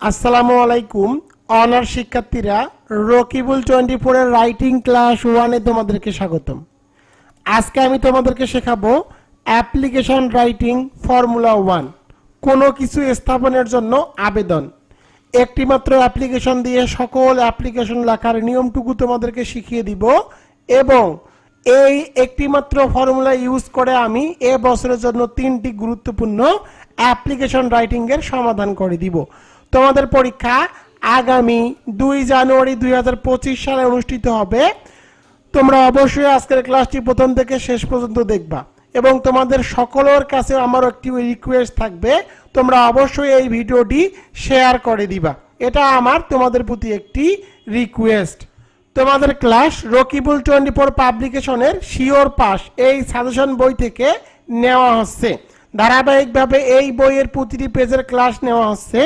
আসসালামু আলাইকুম। অনার শিক্ষার্থীরা, রকিবুল টোয়েন্টি ফোরের রাইটিং ক্লাস ওয়ানে তোমাদেরকে স্বাগতম। আজকে আমি তোমাদেরকে শেখাবো অ্যাপ্লিকেশন রাইটিং ফর্মুলা ওয়ান, কোনো কিছু স্থাপনের জন্য আবেদন। একটিমাত্র অ্যাপ্লিকেশন দিয়ে সকল অ্যাপ্লিকেশন লেখার নিয়মটুকু তোমাদেরকে শিখিয়ে দিব এবং এই একটিমাত্র ফর্মুলা ইউজ করে আমি এ বছরের জন্য তিনটি গুরুত্বপূর্ণ অ্যাপ্লিকেশন রাইটিংয়ের সমাধান করে দিব। তোমাদের পরীক্ষা আগামী দুই জানুয়ারি দুই হাজার পঁচিশ সালে অনুষ্ঠিত হবে। তোমরা অবশ্যই আজকের ক্লাসটি প্রথম থেকে শেষ পর্যন্ত দেখবা এবং তোমাদের সকলের কাছে আমার একটি রিকোয়েস্ট থাকবে, তোমরা অবশ্যই এই ভিডিওটি শেয়ার করে দিবা। এটা আমার, তোমাদের প্রতি একটি রিকোয়েস্ট তোমাদের ক্লাস রকিবুল টোয়েন্টি ফোর পাবলিকেশনের শিওর পাস এই সাজেশন বই থেকে নেওয়া হচ্ছে। ধারাবাহিকভাবে এই বইয়ের প্রতিটি পেজের ক্লাস নেওয়া হচ্ছে।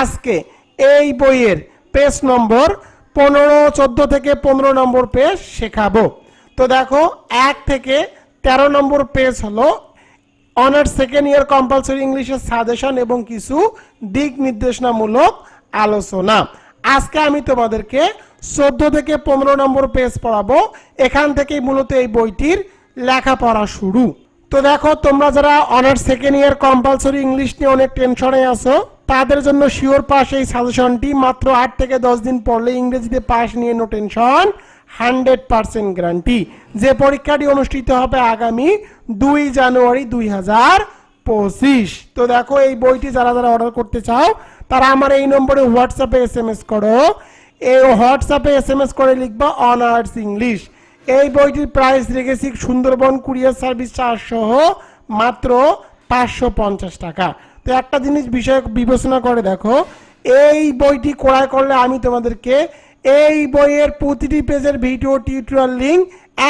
আজকে এই বইয়ের পেজ নম্বর পনেরো, চোদ্দ থেকে পনেরো নম্বর পেজ শেখাবো। তো দেখো, এক থেকে তেরো নম্বর পেজ হলো অনার্স সেকেন্ড ইয়ার কম্পালসরি ইংলিশের সাজেশন এবং কিছু দিক নির্দেশনামূলক আলোচনা। আজকে আমি তোমাদেরকে চোদ্দ থেকে পনেরো নম্বর পেজ পড়াবো। এখান থেকেই মূলত এই বইটির লেখাপড়া শুরু। তো দেখো, তোমরা যারা honours second year compulsory English নিয়ে অনেক টেনশনে আছো তাদের জন্য শিওর পাস এই সাজেশনটি মাত্র আট থেকে দশ দিন পড়লে ইংরেজিতে পাস নিয়ে no tension hundred percent guarantee যে পরীক্ষাটি অনুষ্ঠিত হবে আগামী দুই জানুয়ারি দুই হাজার পঁচিশ। তো দেখো এই বইটি যারা যারা অর্ডার করতে চাও, তারা আমার এই নম্বরে হোয়াটসঅ্যাপে এস এম এস করো। এই হোয়াটসঅ্যাপে এস এম এস করে লিখবা অনার্স ইংলিশ। এই বইটির প্রাইস রেখেছি সুন্দরবন কুরিয়ার সার্ভিস চার্জ সহ মাত্র পাঁচশো পঞ্চাশ টাকা। তো একটা জিনিস বিষয় বিবেচনা করে দেখো। এই বইটি ক্রয় করলে আমি তোমাদেরকে এই বইয়ের প্রতিটি পেজের ভিডিও টিউটোরিয়াল লিঙ্ক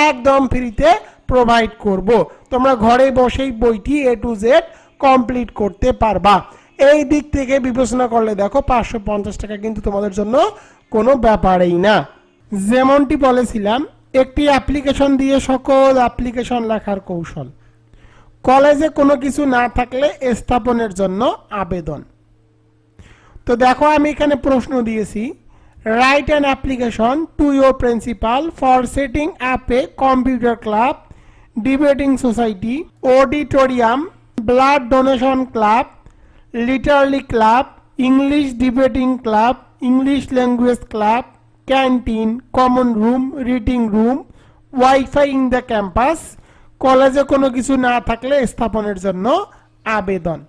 একদম ফ্রিতে প্রোভাইড করব। তোমরা ঘরে বসেই বইটি এ টু জেড কমপ্লিট করতে পারবা। এই দিক থেকে বিবেচনা করলে দেখো পাঁচশো পঞ্চাশ টাকা কিন্তু তোমাদের জন্য কোনো ব্যাপারেই না। যেমনটি বলেছিলাম, একটি অ্যাপ্লিকেশন দিয়ে সকল অ্যাপ্লিকেশন লেখার কৌশল। কলেজে কোনো কিছু না থাকলে স্থাপনের জন্য আবেদন। তো দেখো আমি এখানে প্রশ্ন দিয়েছি write an application to your principal for setting up a computer club debating society auditorium blood donation club literary club English debating club English language club canteen common room reading room wifi in the campus কলেজে কোনো কিছু না থাকলে স্থাপনের জন্য আবেদন।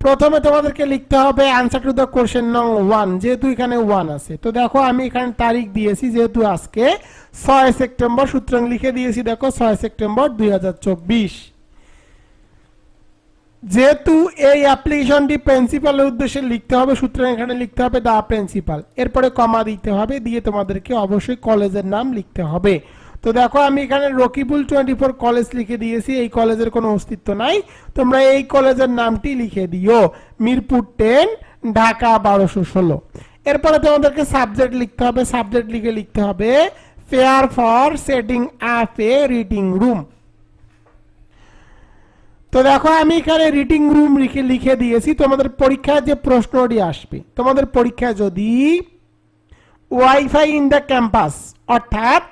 প্রথমে তোমাদেরকে লিখতে হবে আনসার টু দ্য কোশ্চেন নং ওয়ান যেহেতু এখানে ওয়ান আছে। তো দেখো, আমি এখানে তারিখ দিয়েছি, যেহেতু আজকে ছয় সেপ্টেম্বর সুতরাং লিখে দিয়েছি, দেখো, ছয় সেপ্টেম্বর দু হাজার চব্বিশ। যেহেতু এই অ্যাপ্লিকেশনটি প্রিন্সিপালের উদ্দেশ্যে লিখতে হবে সুতরাং এখানে লিখতে হবে দা প্রিন্সিপাল এরপরে কমা দিতে হবে, দিয়ে তোমাদেরকে অবশ্যই কলেজের নাম লিখতে হবে। তো দেখো, আমি এখানে রকিবুল টোয়েন্টি ফোর কলেজ লিখে দিয়েছি, এই কলেজের কোনো অস্তিত্ব নাই। তোমরা এই কলেজের নামটি লিখে দিও। মিরপুর টেন ঢাকা বারোশো ষোলো। এরপরে তোমাদেরকে সাবজেক্ট লিখতে হবে। সাবজেক্ট লিখে লিখতে হবে fair for setting up a reading room তো দেখো, আমি এখানে রিডিং রুম লিখে লিখে দিয়েছি। তোমাদের পরীক্ষায় যে প্রশ্নটি আসবে, তোমাদের পরীক্ষায় যদি ওয়াইফাই ইন দ্য ক্যাম্পাস অর্থাৎ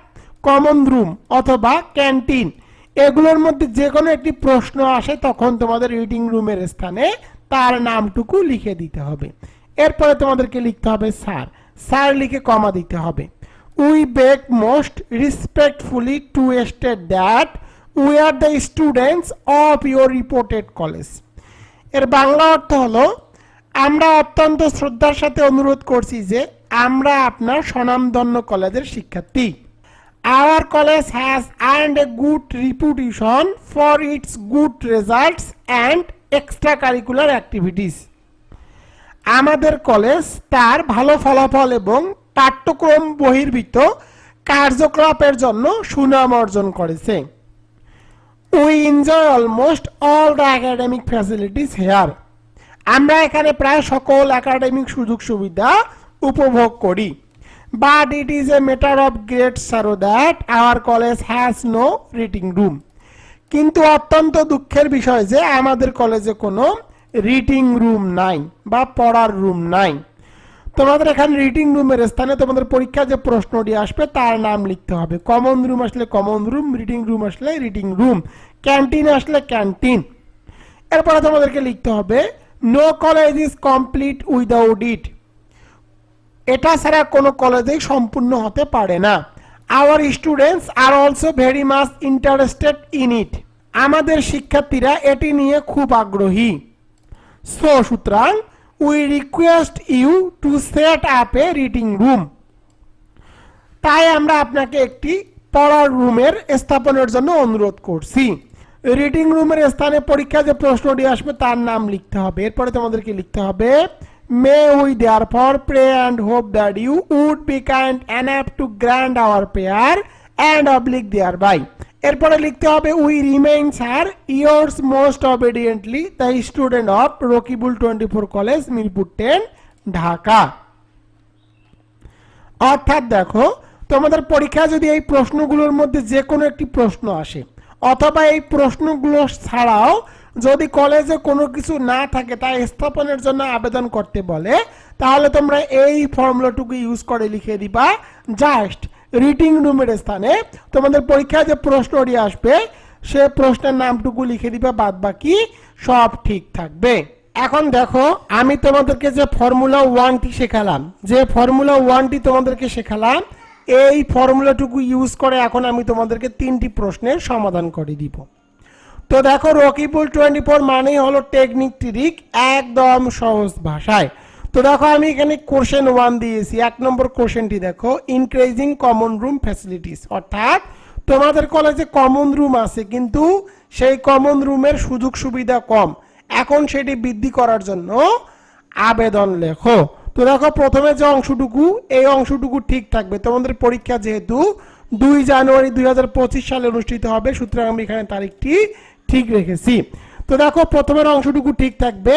কমন রুম অথবা ক্যান্টিন এগুলোর মধ্যে যে কোনো একটি প্রশ্ন আসে, তখন তোমাদের রিডিং রুমের স্থানে তার নামটুকু লিখে দিতে হবে। এরপরে তোমাদেরকে লিখতে হবে স্যার স্যার লিখে কমা দিতে হবে। We beg most respectfully to state that we are the students of your reputed কলেজের বাংলা অর্থ হলো, আমরা অত্যন্ত শ্রদ্ধার সাথে অনুরোধ করছি যে আমরা আপনার স্বনামধন্য কলেজের শিক্ষার্থী। Our college has earned a good reputation for its good results and extra curricular activities আমাদের কলেজ তার ভালো ফলাফল এবং পাঠ্যক্রম বহির্ভূত কার্যকলাপের জন্য সুনাম অর্জন করেছে। We enjoy almost all the academic facilities here আমরা এখানে প্রায় সকল একাডেমিক সুযোগ সুবিধা উপভোগ করি। But it is a matter of great sorrow that our college has no reading room কিন্তু অত্যন্ত দুঃখের বিষয় যে আমাদের কলেজে কোনো রিডিং রুম নাই বা পড়ার রুম নাই। তোমাদের এখানে রিডিং রুমের স্থানে তোমাদের পরীক্ষা যে প্রশ্নটি আসবে তার নাম লিখতে হবে। কমন রুম আসলে কমন রুম রিডিং রুম আসলে রিডিং রুম ক্যান্টিন আসলে ক্যান্টিন এরপরে তোমাদেরকে লিখতে হবে no college is complete without it এটা ছাড়া কোনো কলেজেই সম্পূর্ণ হতে পারে না। Our students are also very much interested in it আমাদের শিক্ষার্থীরা এটি নিয়ে খুব আগ্রহী। সো সুতরাং we request you to set up a reading room তাই আমরা আপনাকে একটি পড়ার রুমের স্থাপনের জন্য অনুরোধ করছি। রিডিং রুমের স্থানে পরীক্ষা যে প্রশ্নটি আসবে তার নাম লিখতে হবে। এরপরে তোমাদেরকে লিখতে হবে therefore pray and hope that you would be kind and to grant our prayer and oblige thereby এরপরে লিখতে হবে we remain sir yours most obediently the student of Rakibul twenty four college Mirpur ten Dhaka অর্থাৎ দেখো, তোমাদের পরীক্ষায় যদি এই প্রশ্নগুলোর মধ্যে যে কোনো একটি প্রশ্ন আসে, অথবা এই প্রশ্নগুলো ছাড়াও যদি কলেজে কোনো কিছু না থাকে, তা স্থাপনের জন্য আবেদন করতে বলে, তাহলে তোমরা এই ফর্মুলাটুকু ইউজ করে লিখে দিবা। জাস্ট রিডিং রুমের স্থানে তোমাদের পরীক্ষায় যে প্রশ্নটি আসবে, সে প্রশ্নের নামটুকু লিখে দিবা বাদ বাকি সব ঠিক থাকবে। এখন দেখো, আমি তোমাদেরকে যে ফর্মুলা ওয়ানটি শেখালাম, যে ফর্মুলা ওয়ানটি তোমাদেরকে শেখালাম, এই ফর্মুলাটুকু ইউজ করে এখন আমি তোমাদেরকে তিনটি প্রশ্নের সমাধান করে দিব। তো দেখো, রকিবুল টোয়েন্টি ফোর মানেই হলো টেকনিক ট্রিক একদম সহজ ভাষায়। তো দেখো, আমি এখানে কোশ্চেন ওয়ান দিয়েছি। এক নম্বর কোশ্চেনটি দেখো ইনক্রিজিং কমন রুম ফ্যাসিলিটিস অর্থাৎ, তোমাদের কলেজে কমন রুম আছে, কিন্তু সেই কমন রুমের সুযোগ সুবিধা কম। এখন সেটি বৃদ্ধি করার জন্য আবেদন লেখো। তো দেখো, প্রথমে যে অংশটুকু, এই অংশটুকু ঠিক থাকবে। তোমাদের পরীক্ষা যেহেতু দুই জানুয়ারি দুই হাজার পঁচিশ সালে অনুষ্ঠিত হবে, সুতরাং আমি এখানে তারিখটি ঠিক রেখেছি। তো দেখো, প্রথমের অংশটুকু ঠিক থাকবে।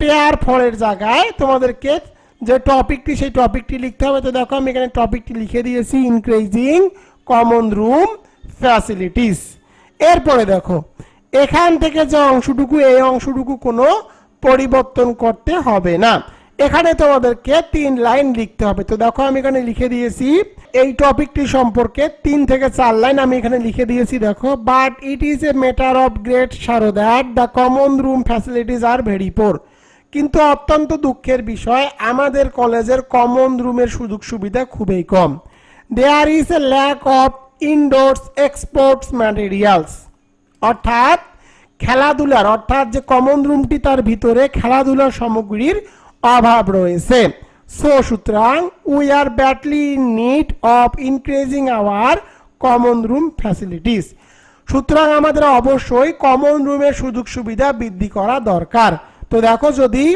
পেয়ার ফলের জায়গায় তোমাদেরকে যে টপিকটি সেই টপিকটি লিখতে হবে। তো দেখো, আমি এখানে টপিকটি লিখে দিয়েছি ইনক্রিজিং কমন রুম ফ্যাসিলিটিস এরপরে দেখো, এখান থেকে যে অংশটুকু, এই অংশটুকু কোনো পরিবর্তন করতে হবে না। এখানে তোমাদেরকে তিন লাইন লিখতে হবে। তো দেখো আমি এখানে লিখে দিয়েছি, এই টপিকটি সম্পর্কে তিন থেকে চার লাইন আমি এখানে লিখে দিয়েছি, দেখো। But it is a matter of great sorrow that the common room facilities are very poor কিন্তু অত্যন্ত দুঃখের বিষয়, আমাদের কলেজের কমন রুমের সুযোগ সুবিধা খুবই কম। There is a lack of indoor sports materials অর্থাৎ খেলাধুলার, অর্থাৎ যে কমন রুমটি তার ভিতরে খেলাধুলার সামগ্রীর অভাব রয়েছে। সো সুতরাং we are badly need of increasing our common room facilities সুতরাং আমাদের অবশ্যই কমন রুমের সুযোগ সুবিধা বৃদ্ধি করা দরকার। তো দেখো যদি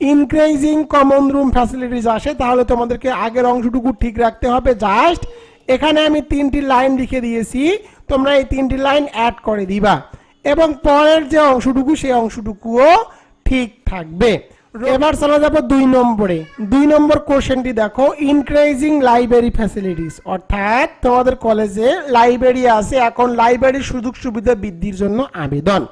ইনক্রিজিং কমন রুম ফ্যাসিলিটিস আসে, তাহলে তোমাদেরকে আগের অংশটুকু ঠিক রাখতে হবে। জাস্ট এখানে আমি তিনটি লাইন লিখে দিয়েছি। তোমরা এই তিনটি লাইন অ্যাড করে দিবা। এবং পরের যে অংশটুকু, সেই অংশটুকুও ঠিক থাকবে। এবার চলে যাব দুই নম্বরে। দুই নম্বর কোশ্চেনটি দেখো ইনক্রিজিং লাইব্রেরি ফ্যাসিলিটিস অর্থাৎ তোমাদের কলেজে লাইব্রেরি আছে, এখন লাইব্রেরির সুযোগ সুবিধা বৃদ্ধির জন্য আবেদন।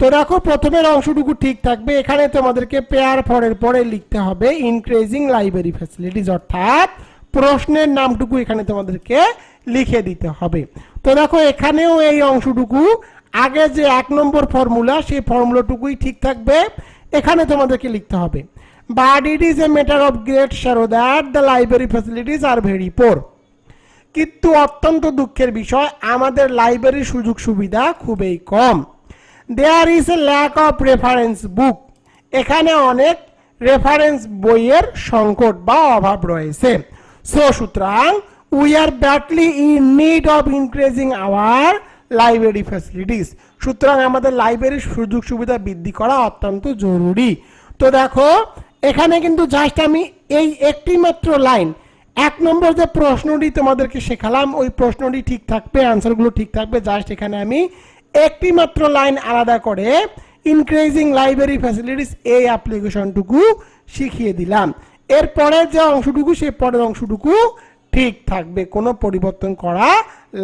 তো দেখো, প্রথমের অংশটুকু ঠিক থাকবে। এখানে তোমাদেরকে পেয়ার ফরের পরে লিখতে হবে ইনক্রিজিং লাইব্রেরি ফ্যাসিলিটিস অর্থাৎ প্রশ্নের নামটুকু এখানে তোমাদেরকে লিখে দিতে হবে। তো দেখো, এখানেও এই অংশটুকু। আগে যে এক নম্বর ফর্মুলা সেই ফর্মুলাটুকুই ঠিক থাকবে। এখানে তোমাদেরকে লিখতে হবে but it is a matter of great sorrow that the library facilities are very poor কিন্তু অত্যন্ত দুঃখের বিষয়, আমাদের লাইব্রেরির সুযোগ সুবিধা খুবই কম। There is a lack of reference book এখানে অনেক রেফারেন্স বইয়ের সংকট বা অভাব রয়েছে। সো সুতরাং we are badly in need of increasing our library facilities সুতরাং আমাদের লাইব্রেরির সুযোগ সুবিধা বৃদ্ধি করা অত্যন্ত জরুরি। তো দেখো, এখানে কিন্তু জাস্ট আমি এই একটি মাত্র লাইন এক নম্বর যে প্রশ্নটি তোমাদেরকে শেখালাম, ওই প্রশ্নটি ঠিক থাকবে আনসারগুলো ঠিক থাকবে। জাস্ট এখানে আমি একটি মাত্র লাইন আলাদা করে ইনক্রিজিং লাইব্রেরি ফ্যাসিলিটিস এই অ্যাপ্লিকেশনটুকু শিখিয়ে দিলাম। এরপরের যে অংশটুকু সেই পরের অংশটুকু ঠিক থাকবে, কোনো পরিবর্তন করা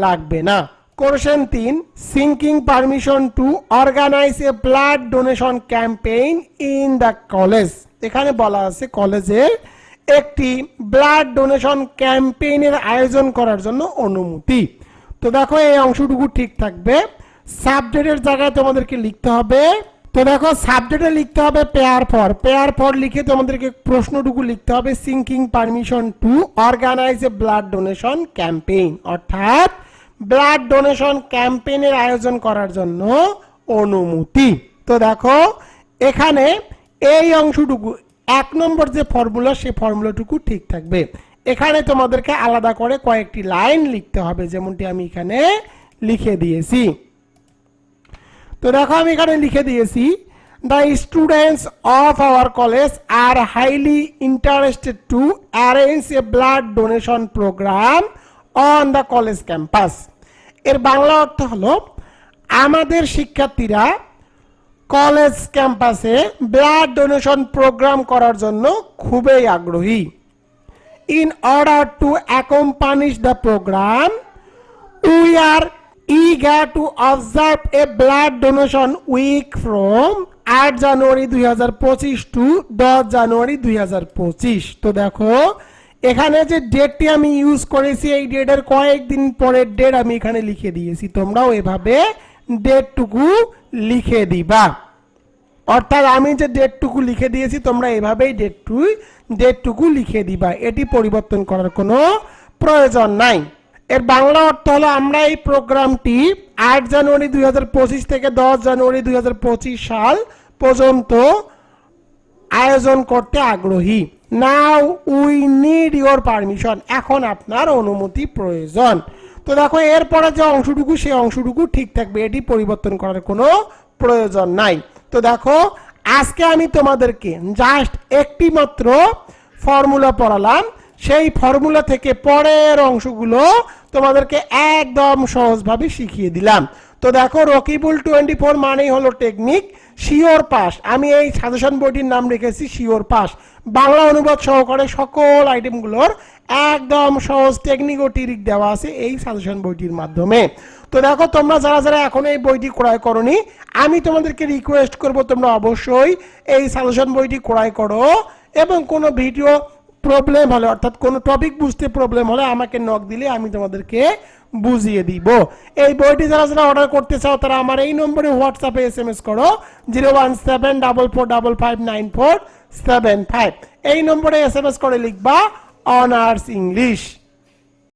লাগবে না। কোশ্চেন তিন seeking permission to organise a blood donation campaign in the college এখানে বলা আছে কলেজের একটি ব্লাড ডোনেশন ক্যাম্পেইনের আয়োজন করার জন্য অনুমতি। তো দেখো এই অংশটুকু ঠিক থাকবে। সাবজেক্টের জায়গায় তোমাদেরকে লিখতে হবে। তো দেখো সাবজেক্টে লিখতে হবে পেয়ার ফর পেয়ার ফর লিখে তোমাদেরকে প্রশ্নটুকু লিখতে হবে seeking permission to organise a blood donation campaign অর্থাৎ ব্লাড ডোনেশন ক্যাম্পেইনের আয়োজন করার জন্য অনুমতি। তো দেখো, এখানে এই অংশটুকু, এক নম্বর যে ফর্মুলা সেই ফর্মুলাটুকু ঠিক থাকবে। এখানে তোমাদেরকে আলাদা করে কয়েকটি লাইন লিখতে হবে, যেমনটি আমি এখানে লিখে দিয়েছি। তো দেখো, আমি এখানে লিখে দিয়েছি the students of our college are highly interested to arrange a blood donation programme on the college campus এর বাংলা অর্থ হলো, আমাদের শিক্ষার্থীরা কলেজ ক্যাম্পাসে ব্লাড ডোনেশন প্রোগ্রাম করার জন্য খুবই আগ্রহী। In order to accomplish the program, we are eager to observe a blood donation week from 8 January 2025 to 10 January 2025 তো দেখো এখানে যে ডেটটি আমি ইউজ করেছি, এই ডেটের কয়েকদিন পরের ডেট আমি এখানে লিখে দিয়েছি। তোমরাও এভাবে ডেটটুকু লিখে দিবা। অর্থাৎ আমি যে ডেটটুকু লিখে দিয়েছি, তোমরা এভাবেই ডেটটু ডেটটুকু লিখে দিবা। এটি পরিবর্তন করার কোনো প্রয়োজন নাই। এর বাংলা অর্থ হলো, আমরা এই প্রোগ্রামটি আট জানুয়ারি দুই হাজার পঁচিশ থেকে দশ জানুয়ারি দুই হাজার পঁচিশ সাল পর্যন্ত আয়োজন করতে আগ্রহী। Now we need your permission এখন আপনার অনুমতি প্রয়োজন। তো দেখো, এরপরে যে অংশটুকু, সেই অংশটুকু ঠিক থাকবে। এটি পরিবর্তন করার কোনো প্রয়োজন নাই। তো দেখো, আজকে আমি তোমাদেরকে জাস্ট একটি মাত্র ফর্মুলা পড়ালাম। সেই ফর্মুলা থেকে পরের অংশগুলো তোমাদেরকে একদম সহজভাবে শিখিয়ে দিলাম। তো দেখো রকিবুল টোয়েন্টি ফোর মানেই হলো টেকনিক শিওর পাস আমি এই সাজেশন বইটির নাম রেখেছি শিওর পাস বাংলা অনুবাদ সহকারে সকল আইটেমগুলোর একদম সহজ টেকনিক ও টিরিক দেওয়া আছে এই সাজেশন বইটির মাধ্যমে। তো দেখো তোমরা যারা যারা এখন এই বইটি ক্রয় করনি, আমি তোমাদেরকে রিকোয়েস্ট করব তোমরা অবশ্যই এই সাজেশন বইটি ক্রয় করো এবং কোনো ভিডিও প্রবলেম হলে, অর্থাৎ কোনো টপিক বুঝতে প্রবলেম হলে আমাকে নক দিলে আমি তোমাদেরকে বুঝিয়ে দিব। এই বইটি যারা যারা অর্ডার করতে চাও, তারা আমার এই নম্বরে হোয়াটসঅ্যাপে এস এম এস করো zero one seven double four double five nine four seven five এই নম্বরে এস এম এস করে লিখবা অনার্স ইংলিশ